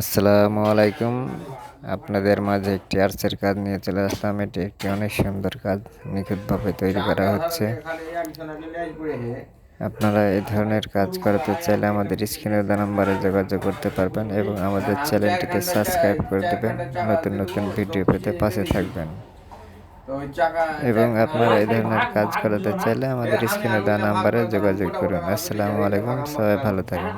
আসসালামু আলাইকুম। আপনাদের মাঝে একটি আর্টসের কাজ নিয়ে চলে আসলাম। এটি একটি অনেক সুন্দর কাজ, নিখুঁতভাবে তৈরি করা হচ্ছে। আপনারা এই ধরনের কাজ করতে চাইলে আমাদের স্ক্রিনে দেওয়া নাম্বারে যোগাযোগ করতে পারবেন এবং আমাদের চ্যানেলটিকে সাবস্ক্রাইব করে দেবেন। নতুন নতুন ভিডিও পেতে পাশে থাকবেন। এবং আপনারা এই ধরনের কাজ করাতে চাইলে আমাদের স্ক্রিনে দেওয়া নাম্বারে যোগাযোগ করুন। আসসালামু আলাইকুম, সবাই ভালো থাকুন।